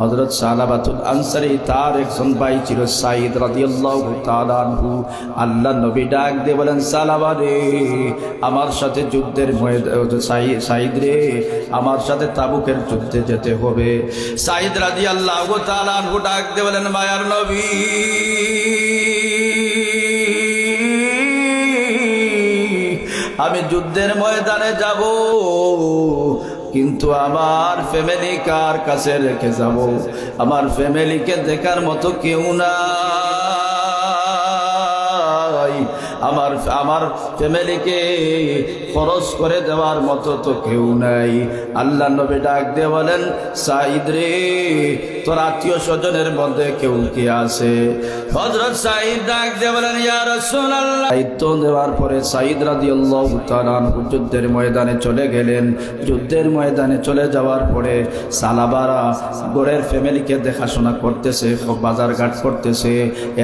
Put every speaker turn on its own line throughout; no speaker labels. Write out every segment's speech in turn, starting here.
হজরত সালাবাতুল আনসারি, তার একজন ভাই ছিল সাইদ রাদিয়াল্লাহু তাআলা আনহু। আল্লাহ নবী ডাক দিয়ে বলেন সালাবা রে, আমার সাথে যুদ্ধের সাইদ রে, আমার সাথে তাবুকের যুদ্ধে যেতে হবে। সাইদ রাদিয়াল্লাহু তাআলা আনহু ডাক দিয়ে বলেন, মায়ার নবী, আমি যুদ্ধের ময়দানে যাব। কিন্তু আমার ফ্যামিলি কার কাছে রেখে যাব? আমার ফ্যামিলিকে দেখার মতো কেউ নাই। আমার আমার ফ্যামিলিকে খরচ করে দেওয়ার মতো তো কেউ নাই। আল্লাহ নবী ডাক দিয়ে বলেন সাইদ রে, তোর আত্মীয় স্বজনের মধ্যে কেউ কি আছে? হজরত সাইদ ডাক দিয়ে বলেন ইয়ার দায়িত্ব দেওয়ার পরে সাইদ তাআলা আনহু যুদ্ধের ময়দানে চলে গেলেন। যুদ্ধের ময়দানে চলে যাওয়ার পরে সালাবারা গোড়ের ফ্যামিলিকে দেখাশোনা করতেছে বাজার ঘাট করতেছে।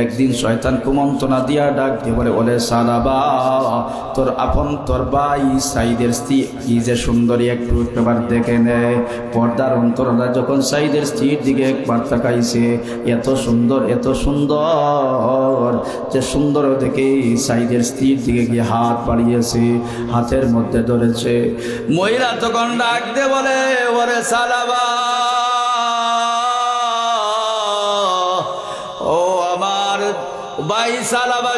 একদিন শয়তান কুমন্ত্রণা দিয়া ডাক দিয়ে বলে বলে সালাবা তোর আপন তোর ভাই সাইদের স্ত্রী, কি যে সুন্দরী একটু একবার দেখে নেয় পর্দার অন্তররা যখন সাইদের স্ত্রীর দিকে একবার তাকাইছে, এত সুন্দর এত সুন্দর, যে সুন্দর দেখে সাইদের স্ত্রীর দিকে গিয়ে হাত বাড়িয়েছে, হাতের মধ্যে ধরেছে। মহিলা তখন ডাক দে বলে, ওরে সালাবা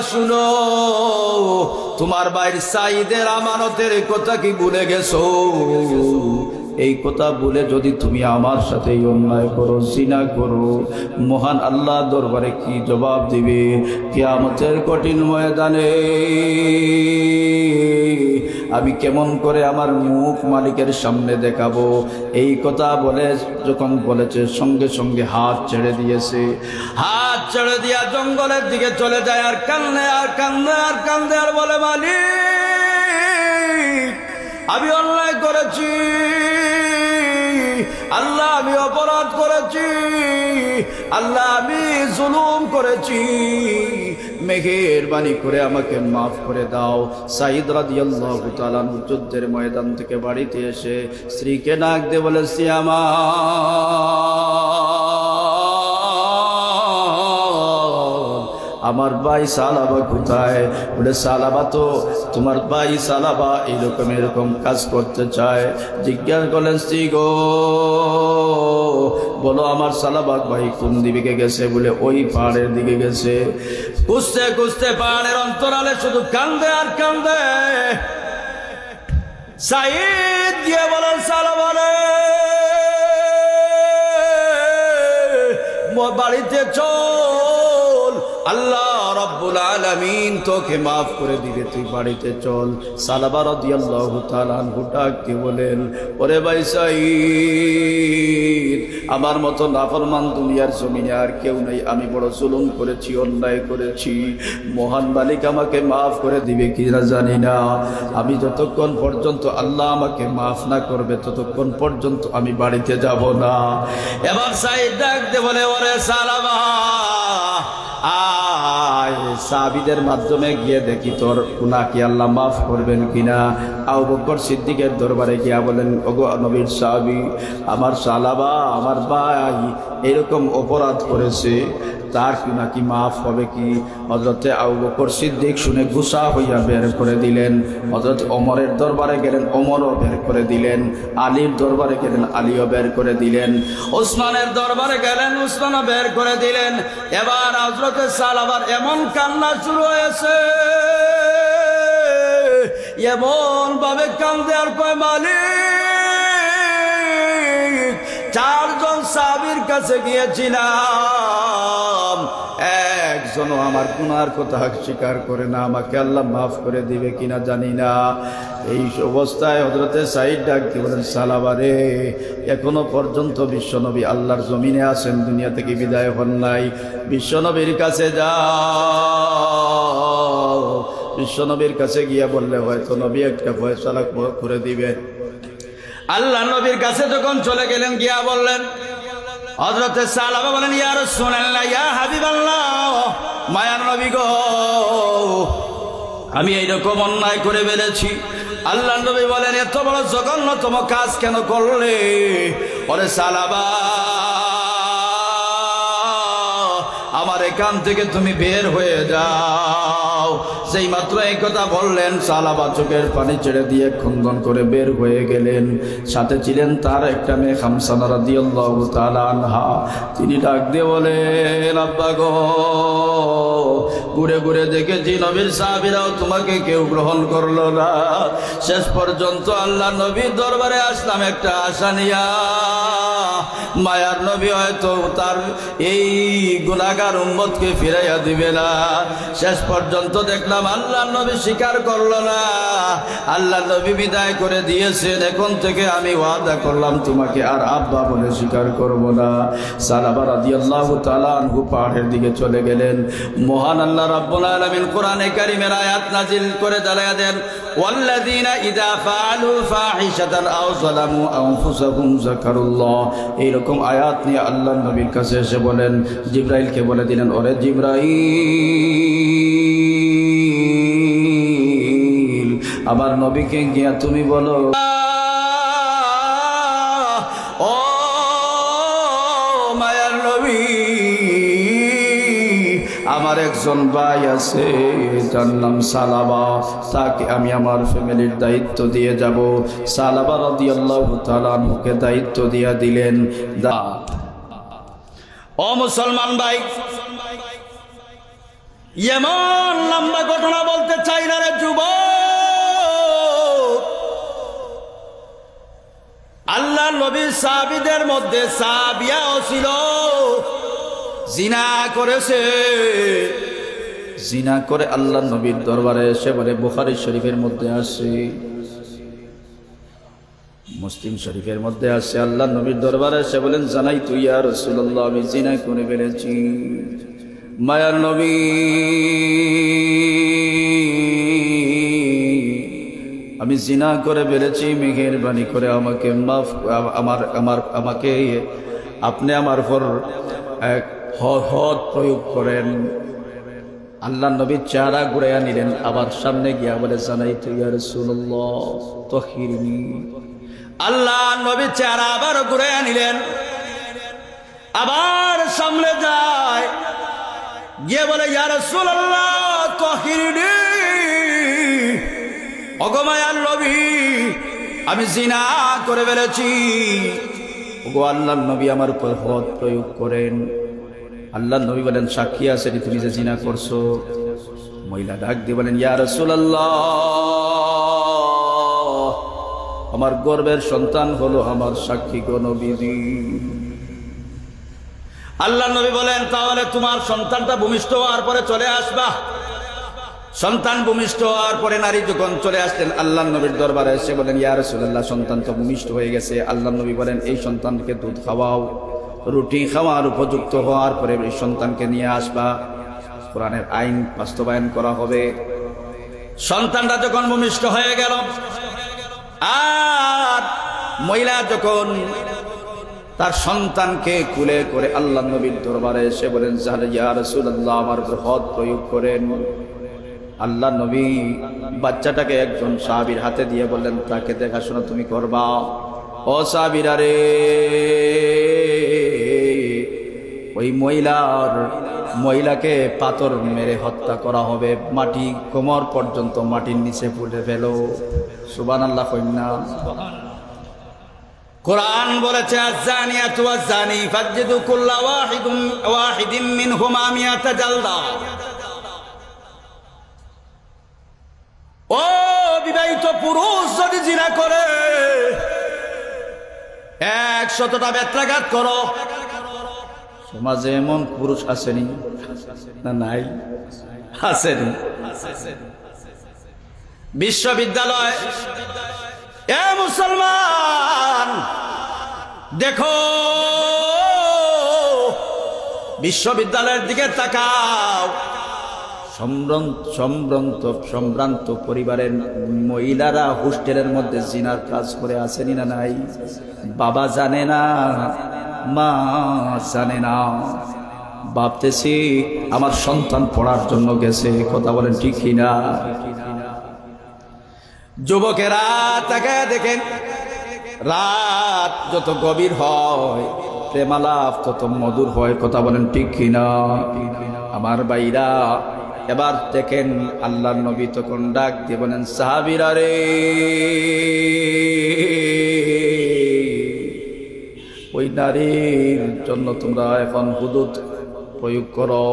শুনো। তোমার বাইর সাইদের আমানতের কথা কি ভুলে গেছো? এই কথা বলে যদি তুমি আমার সাথে অন্যায় করো, জিনা করো, মহান আল্লাহ দরবারে কি জবাব দিবে? কিয়ামতের কঠিন ময়দানে আমি কেমন করে আমার মুখ মালিকের সামনে দেখাবো? এই কথা বলে, যখন বলেছে, সঙ্গে সঙ্গে হাত ছেড়ে দিয়েছে। হাত ছেড়ে দিয়া জঙ্গলের দিকে চলে যায়, আর কান্দে আর কান্দে আর কান্দে, আর বলে, মালিক, আমি অন্যায় করেছি। আল্লাহ আমি অপরাধ করেছি। আল্লাহ আমি জুলুম করেছি। মেঘের বাণী করে আমাকে মাফ করে দাও। সাইদ রাদিয়াল্লাহু যুদ্ধের ময়দান থেকে বাড়িতে এসে স্ত্রীকে ডাক দিয়ে বলে শ্যামা আমার ভাই সালাবা কোথায়? বলে, সালাবা তো তোমার ভাই সালাবা এরকম এরকম কাজ করতে চায়। জিজ্ঞাসা করলেন, স্ত্রী গো, বলো আমার সালাবাক ভাই কোন দিকে গেছে? বলে, ওই পাহাড়ের দিকে গেছে। কুস্তে কুস্তে পাহাড়ের অন্তরালে শুধু কান্দে আর কান্দে। সাইদ গিয়ে বলেন সালাবারে বাড়িতে চল। আল্লাহ রব্বুল আলামিন তোকে মাফ করে দিবে, তুই বাড়িতে চল। সালাবা রাদিয়াল্লাহু তাআলা আনহু বলেন, ওরে ভাই সাইদ আমার মতো নাফরমান দুনিয়ার জমিনে আর কেউ নেই। আমি বড় জুলুম করেছি, অন্যায় করেছি। মহান মালিক আমাকে মাফ করে দিবে কি না জানি না। আমি যতক্ষণ পর্যন্ত আল্লাহ আমাকে মাফ না করবে, ততক্ষণ পর্যন্ত আমি বাড়িতে যাব না। এবার সাইদ ডাক দিয়ে বলে, ওরে সালামা আয়, সাহাবিদের মাধ্যমে গিয়ে দেখি তোর গুনাহ কি আল্লাহ মাফ করবেন কিনা। আউ বকর সিদ্দিকের দরবারে গিয়া বলেন, ওগো নবীর সাহাবি, আমার সালাবা আমার ভাই, এরকম অপরাধ করেছে। তার কি নাকি মাফ হবে কি? হজরতে আবু বকর সিদ্দিক শুনে গুসা হইয়া বের করে দিলেন। হজরত অমরের দরবারে গেলেন অমরও বের করে দিলেন। আলীর দরবারে গেলেন, আলীও বের করে দিলেন। ওসমানের দরবারে গেলেন, উসমানও বের করে দিলেন। এবার হজরতে সালাবার এমন কান্না শুরু হয়েছে। এমন ভাবে কান্দে আর কয়, মালিক, চারজন সাবির কাছে গিয়েছিলাম। একজনও আমার গুনার কথা স্বীকার করে না, আমাকে আল্লাহ মাফ করে দিবে কিনা জানি না। এই অবস্থায় হজরতে সাইড ডাক দিয়ে বলেন সালাবারে এখনও পর্যন্ত বিশ্বনবী আল্লাহর জমিনে আছেন, দুনিয়া থেকে বিদায় হন নাই। বিশ্বনবীর কাছে যাও। বিশ্বনবীর কাছে গিয়া বললে, হয়তো নবী একটা ফয়সালা করে দিবে আল্লাহ নবীর কাছে যখন চলে গেলেন, গিয়া বললেন হজরত সালাবা বলেন ইয়ার না ইয়া হাবিবাল্লাহ, মায়ার নবী গো, আমি এইরকম অন্যায় করে বেড়েছি। আল্লাহ নবী বলেন, এত বড় জঘন্যতম কাজ কেন করলে? ওরে সালাবা আমার এখান থেকে তুমি বের হয়ে যাও। সেই মাত্র এই কথা বললেন, সালাবা চোখের পানি ছেড়ে দিয়ে খন্দন করে বের হয়ে গেলেন। সাথে ছিলেন তার একটা মেয়ে খামসানা রাদিয়াল্লাহু তাআলা আনহা। তিনি ডাক দিয়ে বলেন, আব্বা গো, ঘুরে ঘুরে দেখেছি নবীর সাহাবিরাও তোমাকে কেউ গ্রহণ করল না। শেষ পর্যন্ত আল্লাহ নবীর দরবারে আসলাম, একটা আশা নিয়া। মায়ার নবী হয়তো তার এই গুণাগার উম্মতকে ফিরাইয়া দিবে না। শেষ পর্যন্ত দেখলাম আল্লাহ নবী স্বীকার করল না। আল্লাহ নবী বিদায় করে দিয়েছেন, এখন থেকে আমি ওয়াদা করলাম তোমাকে আর আব্বা বলে স্বীকার করব না। সালাবা রাদিয়াল্লাহু তাআলা আনহু পাহাড়ের দিকে চলে গেলেন। মহান আল্লাহ রাব্বুল আলামিন কোরআনে কারীমের আয়াত নাজিল করে জানায়া দেন, ওয়াল্লাযীনা ইযা ফাআলু ফাহিশাতান আও যালামু আনফুসাহুম যাকারুল্লাহ। এইরকম আয়াত নিয়ে আল্লাহ নবীর কাছে এসে বলেন, জিব্রাইলকে বলে দিলেন, ওরে জিব্রাইল, আমার নবীকে গিয়া তুমি বলো আমার একজন ভাই আছে তার নাম সালাবা। তাকে আমি আমার ফ্যামিলির দায়িত্ব দিয়ে যাব। সালাবা রাদিয়াল্লাহু তাআলা মুখে দায়িত্ব দিয়া দিলেন। দা ও মুসলমান ভাই, এমন লম্বা ঘটনা বলতে চাই না রে যুবক। আল্লাহ নবীর সাহাবিদের মধ্যে সাবিয়াও ছিল। জিনা করেছে। জিনা করে আল্লাহ নবীর দরবারে এসে বলে, বুখারি শরীফের মধ্যে আসে। মুসলিম শরীফের মধ্যে আসে, আল্লাহ নবীর দরবারে এসে বলেন, জানাই তুই আর রসুল্লাহ আমি জিনা করে ফেলেছি। মায়ার নবী। আমি জিনা করে বেড়েছি মেঘের বাণী করে আমাকে মাফ, আমার আমার, আমাকে, আপনি আমার পর এক হদ প্রয়োগ করেন। আল্লাহ নবীর চেহারা ঘুরাইয়া নিলেন আবার সামনে গিয়া বলে জানাই তুই আর তহিরনি আল্লাহ নবীর চেহারা আবার ঘুরাইয়া নিলেন আবার সামনে যায়, গিয়ে বলে ইয়ার সুল্লাহ তহিরনি অগমায়ার নবী, আমি জিনা করে ফেলেছি। ওগো আল্লাহ নবী আমার উপর হদ প্রয়োগ করেন। আল্লাহ নবী বলেন, সাক্ষী আছে তুমি যে জিনা করছ। মহিলা ডাক দিয়ে বলেন, ইয়া রাসূলুল্লাহ, আমার গর্বের সন্তান হলো আমার সাক্ষী গো নবীজি। আল্লাহ নবী বলেন, তাহলে তোমার সন্তানটা ভূমিষ্ঠ হওয়ার পরে চলে আসবা। সন্তান ভূমিষ্ঠ হওয়ার পরে নারী যখন চলে আসলেন আল্লাহ নবীর দরবারে এসে বলেন, ইয়া রাসূলুল্লাহ, সন্তান তো ভূমিষ্ঠ হয়ে গেছে। আল্লাহ নবী বলেন, এই সন্তানকে দুধ খাওয়াও। রুটি খাওয়ার, উপযুক্ত হওয়ার পরে সন্তানকে নিয়ে আসবা। কোরআনের আইন বাস্তবায়ন করা হবে। সন্তানটা যখন ভূমিষ্ঠ হয়ে গেল, আর মহিলা যখন তার সন্তানকে কুলে করে আল্লাহ নবীর দরবারে এসে বলেন আমার হদ প্রয়োগ করেন। আল্লাহ নবী বাচ্চাটাকে একজন সাহাবির হাতে দিয়ে বললেন, তাকে দেখাশোনা তুমি করবা। ও সাহাবিরা রে! ওই মহিলার মহিলাকে পাথর মেরে হত্যা করা হবে। মাটি কোমর পর্যন্ত মাটির নিচে ফুটে ফেলো। সুবান আল্লাহ কন্যা কোরআন বলেছে আজানিয়াতু আজানি ফাজলিদু কুল্লা ওয়াহিদুম ওয়াহিদিম মিনহুমা মিয়াতা জালদা। ও বিবাহিত পুরুষ, যদি জিনা করে একশতটা বেত্রাঘাত করো সমাজে এমন পুরুষ আসেনি, না নাই, আসেনি। বিশ্ববিদ্যালয়, এ মুসলমান, দেখো, বিশ্ববিদ্যালয়ের দিকে তাকাও। সম্ভ্রান্ত সম্ভ্রান্ত সম্ভ্রান্ত পরিবারের মহিলারা হোস্টেলের মধ্যে জিনার কাজ করে আসেনি না নাই? বাবা জানে না। মা জানে না। ভাবতেছি আমার সন্তান পড়ার জন্য গেছে, কথা বলেন ঠিক কিনা? যুবকেরা তাকে দেখেন, রাত যত গভীর হয়, প্রেমালাপ তত মধুর হয়, কথা বলেন ঠিক কিনা? আমার বাইরা এবার দেখেন আল্লাহ নবী তখন ডাক দিয়ে বলেন, সাহাবিরা রে ওই নারীর জন্য তোমরা এখন হুদুদ প্রয়োগ করো।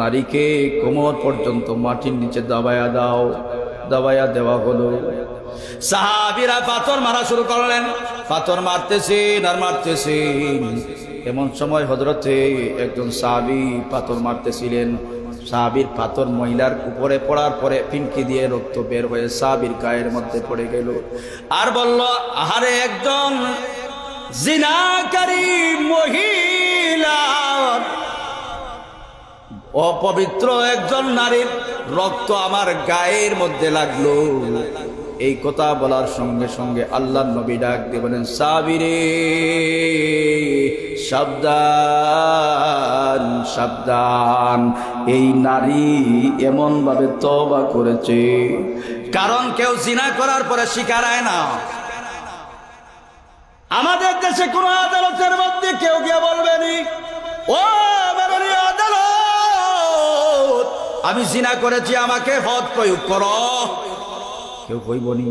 নারীকে কোমর পর্যন্ত মাটির নিচে দাবায়া দাও, দাবায়া দেওয়া হলো। সাহাবিরা পাথর মারা শুরু করলেন। পাথর মারতেছেন আর মারতেছেন এমন সময় হজরতে একজন সাহাবি পাথর মারতেছিলেন। সাহাবির পাথর মহিলার উপরে পড়ার পরে পিনকি দিয়ে রক্ত বের হয়ে সাহাবির গায়ের মধ্যে পড়ে গেল। আর বলল, আহারে একজন জিনাকারী মহিলা। অপবিত্র একজন নারীর রক্ত আমার গায়ের মধ্যে লাগল। এই কথা বলার সঙ্গে সঙ্গে আল্লাহ নবী ডাক দিয়ে বলেন, সাবিরে, সাবধান সাবধান। এই নারী এমনভাবে তবা করেছে। কারণ কেউ জিনা করার পরে শিকার শিকারায় না। দেশে কোন আদালতের মধ্যে কেউ গিয়ে বলবেনি, ও আদালত, আমি জিনা করেছি, আমাকে হদ প্রয়োগ কর। কেউ কইবনি,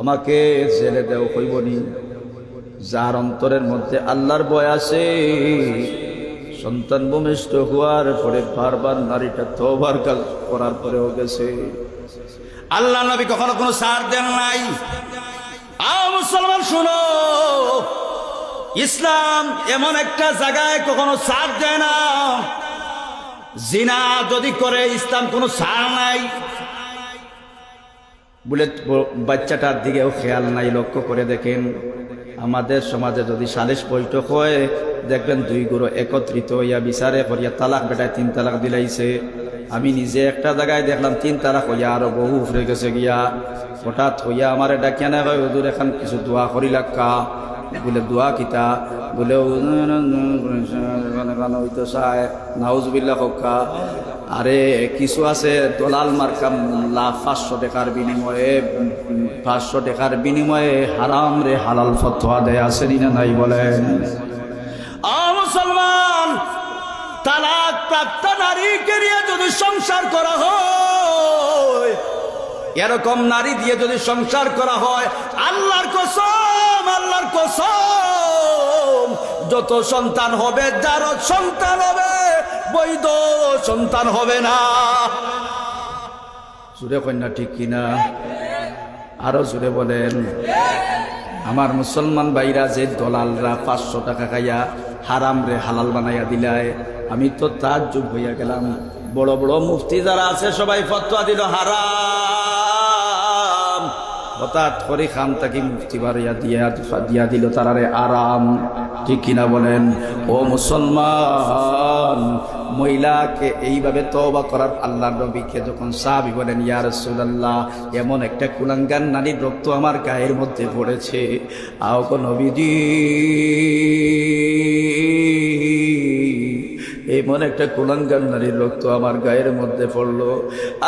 আমাকে জেলে দেও কইবনি। যার অন্তরের মধ্যে আল্লাহর বয় আছে, সন্তান ভূমিষ্ঠ হওয়ার পরে বারবার নারীটা তোবার কাজ করার পরেও গেছে। আল্লাহ নবী কখনো কোনো সার দেন নাই। মুসলমান শুনো। ইসলাম এমন একটা জায়গায় কখনো সার দেয় না। জিনা যদি করে, ইসলাম কোনো সার নাই। বলে বাচ্চাটার দিকেও খেয়াল নাই, লক্ষ্য করে দেখেন। আমাদের সমাজে যদি সালিশ বৈঠক হয়, দেখবেন দুই গুরু একত্রিত হইয়া বিচারে করিয়া তালাক বেটায় তিন তালাক দিলাইছে। আমি নিজে একটা জায়গায় দেখলাম, তিন তালাক হইয়া আরও বহু উফরে গেছে গিয়া। হঠাৎ হইয়া আমার কেন হয় ওদের এখন কিছু দোয়া করি লাক্কা? বলে, দোয়া কিতা? বলে নাউজবিল্লা হকা আরে, কিছু আছে, দলাল মার্কা লাভ পাঁচশো টাকার বিনিময়ে, পাঁচশো টাকার বিনিময়ে হারাম রে হালাল ফতোয়া দেয় আছে না নাই? বলেন আ মুসলমান প্রাপ্ত নারীকে নিয়ে যদি সংসার করা হয়, এরকম নারী দিয়ে যদি সংসার করা হয়, আল্লাহর কসম আল্লাহর কসম, যত সন্তান হবে যার সন্তান হবে, বৈধ সন্তান হবে না। সুরে কন্যা ঠিক কিনা? আরও সুরে বলেন। আমার মুসলমান বাইরা যে দলালরা পাঁচশো টাকা খাইয়া হারাম রে হালাল বানাইয়া দিলায়, আমি তো তার যুগ হইয়া গেলাম। বড় বড় মুফতি যারা আছে, সবাই ফতোয়া দিল, হারাম। হঠাৎ করে খান তাকে মুফতি বাড়িয়া দিয়া দিয়া দিল তারারে আরাম। ঠিক কিনা বলেন? ও মুসলমান, মহিলাকে এইভাবে তবা করার আল্লাহ নবীকে যখন সাহাবি বলেন, ইয়া রাসূলুল্লাহ, এমন একটা কুলাঙ্গান নারীর রক্ত আমার গায়ের মধ্যে পড়েছে। আও নবীজি, এমন একটা কুলাঙ্গান নারীর রক্ত আমার গায়ের মধ্যে পড়ল।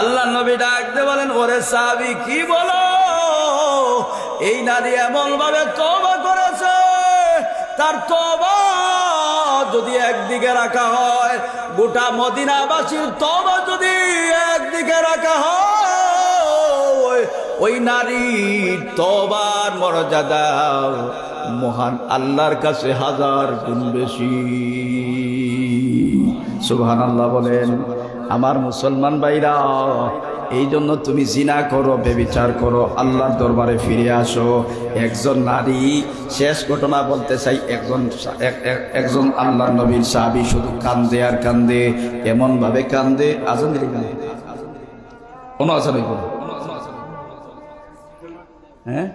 আল্লাহ নবী ডাকতে বলেন, ওরে সাহাবি, কি বলো? এই নারী এমন ভাবে তবা করেছে, তার তবা যদি একদিকে রাখা হয়, গোটা মদিনাবাসীর তবা যদি একদিকে রাখা হয়, ওই নারীর তবার মর্যাদা মহান আল্লাহর কাছে হাজার গুণ বেশি। সুবহান আল্লাহ বলেন, আমার মুসলমান ভাইরা এই জন্য তুমি জিনা করো, বেবিচার করো, আল্লাহর দরবারে ফিরে আসো। একজন নারী শেষ ঘটনা বলতে চাই, একজন এক- এক- একজন আল্লাহ নবীর সাহাবি শুধু কান্দে আর কান্দে, এমনভাবে কান্দে, আজান কোনো আজান হইব হ্যাঁ?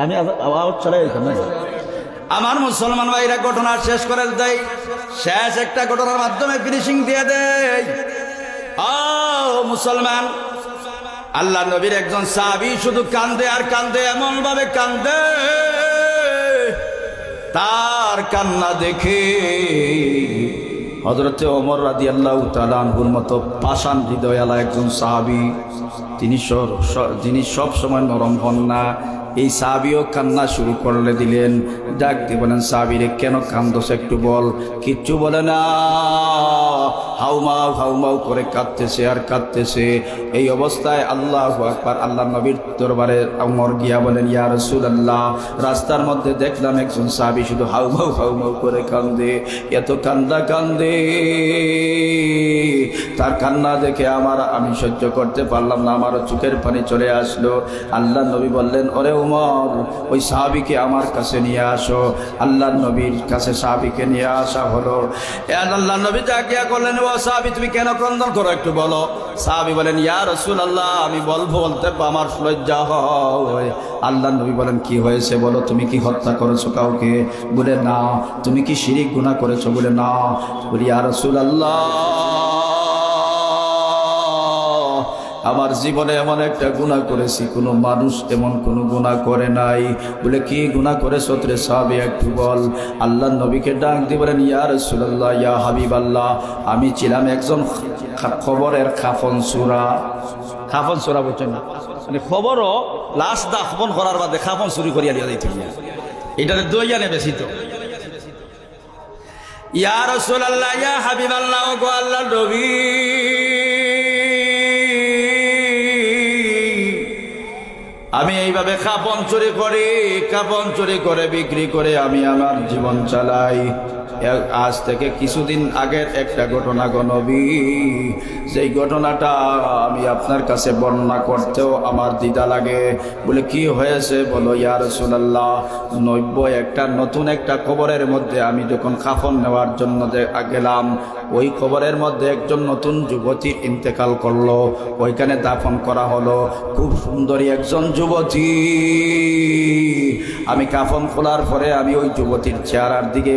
আমি আওয়াজ না আমার মুসলমান ভাইরা ঘটনা শেষ করে দেয় শেষ একটা ঘটনার মাধ্যমে ফিনিশিং দিয়ে দেয় ও মুসলমান, আল্লাহ নবীর একজন সাহাবি শুধু কান্দে আর কান্দে এমন ভাবে কান্দে, তার কান্না দেখে হজরতে অমর রাদি আল্লাহ তালানহুর মতো পাষাণ হৃদয়ালা একজন সাহাবি, তিনি যিনি সব সময় নরম হন না এই সাবিও কান্না শুরু করলে দিলেন, ডাক দিয়ে বলেন সাবিরে কেন কান্দস একটু বল। কিচ্ছু বলে না। হাউমাউ হাউমাউ করে কাঁদতেছে আর কাঁদতেছে। এই অবস্থায় আল্লাহ আকবার আল্লাহ নবীর দরবারে আমর গিয়া বলেন, ইয়া রসুল আল্লাহ রাস্তার মধ্যে দেখলাম একজন সাবি শুধু হাউমাউ হাউমাউ করে কান্দে, এত কান্দা কান্দে। তার কান্না দেখে আমার, আমি সহ্য করতে পারলাম না, আমারও চোখের পানি চলে আসলো। আল্লাহ নবী বললেন, ওরে উমর, ওই সাহাবিকে আমার কাছে নিয়ে আসো। আল্লাহ নবীর কাছে সাহাবিকে নিয়ে আসা হলো। আল্লাহ নবী জাকিয়া করলেন, ও সাহাবি, তুমি কেন ক্রন্দন করো একটু বলো? সাহাবি বলেন, ইয়া রসুল আল্লাহ আমি বলব, বলতে আমার লজ্জা হয়। আল্লাহ নবী বলেন, কি হয়েছে বলো? তুমি কি হত্যা করেছ কাউকে? বলে, না। তুমি কি শিরিক গুণা করেছ? বলে, না। বলি, ইয়া রসুল আল্লাহ আমার জীবনে এমন একটা গুণা করেছি, কোনো মানুষ এমন কোনো গুণা করে নাই। বলে, কি গুণা করে সত্রে সাহাবে, একটু বল। আল্লাহ নবীকে ডাক দিয়ে বলেন, ইয়া রসুল্লাহ ইয়া হাবিব আল্লাহ আমি ছিলাম একজন খবরের খাফন সুরা। খাফন সুরা বলছেন না। মানে খবরও লাশ দাফন করার বাদে খাফন চুরি করিয়া লিয়া দিতে এটাতে দই আনে বেশি তো ইয়া রসুল্লাহ ইয়া হাবিব আল্লাহ গো আল্লাহ নবী। আমি এইভাবে কাপন চুরি করি কাপন চুরি করে বিক্রি করে আমি আমার জীবন চালাই। আজ থেকে কিছুদিন আগের একটা ঘটনা গণবি সেই ঘটনাটা আমি আপনার কাছে বর্ণনা করতেও আমার দ্বিধা লাগে। বলে, কি হয়েছে? বলো ইয়ার সুলাল্লাহ নব্য একটা নতুন একটা খবরের মধ্যে আমি যখন কাফন নেওয়ার জন্য গেলাম, ওই খবরের মধ্যে একজন নতুন যুবতী ইন্তেকাল করল। ওইখানে দাফন করা হলো। খুব সুন্দরী একজন যুবতী, আমি কাফন খোলার পরে আমি ওই যুবতীর চেহারার দিকে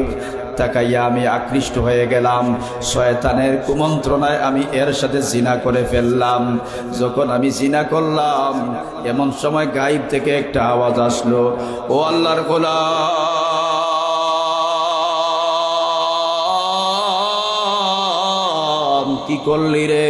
তাকাইয়া আমি আকৃষ্ট হয়ে গেলাম। শয়তানের কুমন্ত্রণায় আমি এর সাথে জিনা করে ফেললাম। যখন আমি জিনা করলাম, এমন সময় গাইব থেকে একটা আওয়াজ আসলো, ও আল্লাহর গোলাম, কি করলি রে?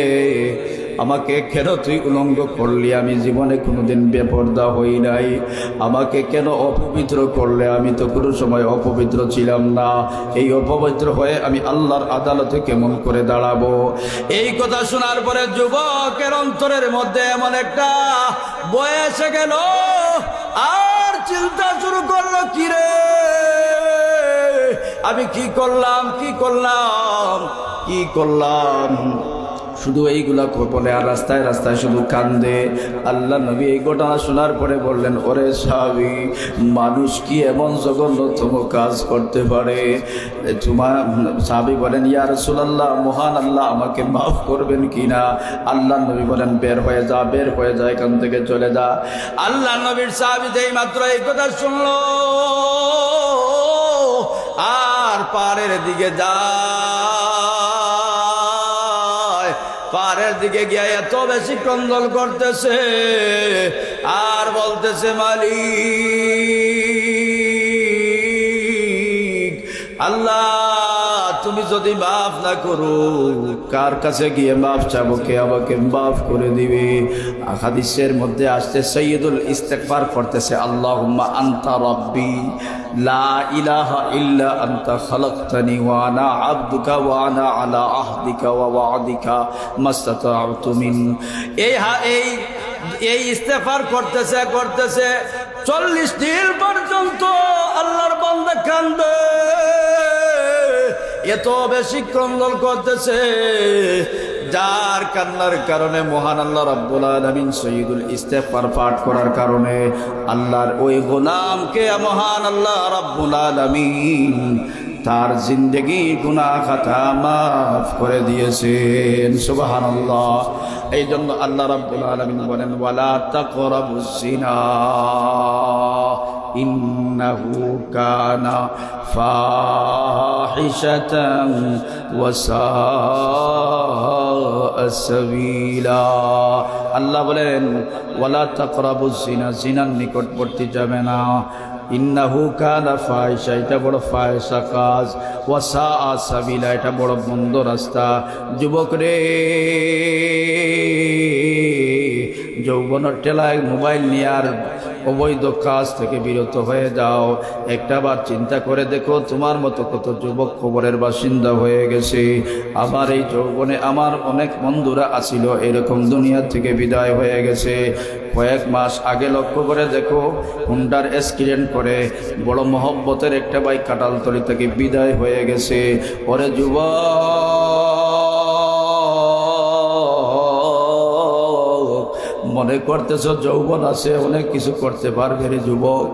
আমাকে কেন তুই উলঙ্গ করলি? আমি জীবনে কোনোদিন বেপর্দা হই নাই। আমাকে কেন অপবিত্র করলে? আমি তো কোনো সময় অপবিত্র ছিলাম না। এই অপবিত্র হয়ে আমি আল্লাহর আদালতে কেমন করে দাঁড়াবো? এই কথা শোনার পরে যুবকের অন্তরের মধ্যে এমন একটা বয়সে গেল। আর চিন্তা শুরু করল কিরে আমি কি করলাম? কি করলাম? কি করলাম? শুধু এইগুলা বলে, আর রাস্তায় রাস্তায় শুধু কান্দে। আল্লাহ নবী এই ঘটনা শোনার পরে বললেন, ওরে সাবি মানুষ কি এমন জঘন্যতম কাজ করতে পারে? তোমার সাবি বলেন ইয়ার সুলাল্লাহ মহান আল্লাহ, আমাকে মাফ করবেন কি না? আল্লাহ নবী বলেন, বের হয়ে যা, বের হয়ে যা, এখান থেকে চলে যা। আল্লাহ নবীর সাহাবি যেই মাত্র এই কথা শুনলো, আর পারের দিকে যায় পারের দিকে গিয়ে এত বেশি কন্দল করতেছে আর বলতেছে মালিক যদি মাফ না করো, কার কাছে গিয়ে মাফ চাবো? কে আমাকে মাফ করে দিবে? হাদিসের মধ্যে আসতে সৈয়দুল ইস্তেকবার করতেছে আল্লাহুম্মা আন্তা রব্বি, লা ইলাহা ইল্লা আন্তা খালাকতানি ওয়া আনা আবদুকা ওয়া আনা আলা আহদিকা ওয়া ওয়াদিকা মাস্তাতা'তু মিন। এই এই এই ইস্তেফার করতেছে করতেছে চল্লিশ দিন পর্যন্ত আল্লাহর বান্দা কান্দে। এত বেশি ক্রন্দন করতেছে। যার কান্নার কারণে মহান আল্লাহ রাব্বুল আলামিন সৈয়দুল ইস্তেগফার পাঠ করার কারণে আল্লাহর ওই গোলামকে মহান আল্লাহ রাব্বুল আলামিন তার জিন্দগি গুনাহ খাতা মাফ করে দিয়েছেন। সুবহানাল্লাহ। এই জন্য আল্লাহ রাব্বুল আলামিন বলেন, ওয়ালা তাকরাবুজ জিনা। কানা ফাহিশাতান ওয়া সাআ সাবিলা আল্লাহ বলেন, ওয়ালা তাকরাবুজ জিনা জিনার নিকটবর্তী যাবে না। ইন্নাহু কানা ফাহিশা, এটা বড় ফাহিশা কাজ। ওয়া সাআ সাবিলা, এটা বড় বন্ধ রাস্তা। যুবক রে, যৌবনের টেলায় মোবাইল নিয়ে আর অবৈধ কাজ থেকে বিরত হয়ে যাও। একটা বার চিন্তা করে দেখো তোমার মতো কত যুবক খবরের বাসিন্দা হয়ে গেছে। আমার এই যৌবনে আমার অনেক বন্ধুরা আসিল এরকম দুনিয়া থেকে বিদায় হয়ে গেছে। কয়েক মাস আগে লক্ষ্য করে দেখো, হুন্ডার অ্যাক্সিডেন্ট করে বড় মহব্বতের একটা বাইক কাটালতলি থেকে বিদায় হয়ে গেছে। ওরে যুবক! মনে করতেছ, যৌবন আছে, অনেক কিছু করতে পারবে রে যুবক।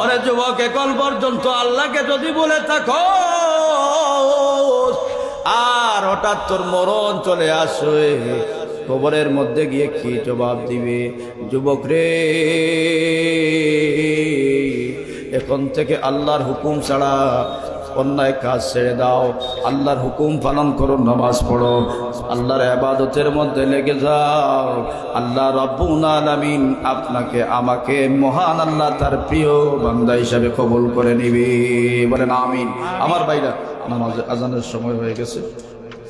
ওরে যুবক, এখন পর্যন্ত আল্লাহকে যদি বলে থাকো, আর হঠাৎ তোর মরণ চলে আসে, কবরের মধ্যে গিয়ে কি জবাব দিবে? যুবক রে, এখন থেকে আল্লাহর হুকুম ছাড়া অন্যায় কাজ ছেড়ে দাও। আল্লাহর হুকুম পালন করো, নামাজ পড়ো। আল্লাহর আবাদতের মধ্যে লেগে যাও। আল্লাহ আলামিন আপনাকে, আমাকে মহান আল্লাহ তার প্রিয় বান্দা হিসাবে কবুল করে নিবি। বলেন আমিন। আমার বাইরা নামাজ আজানের সময় হয়ে গেছে।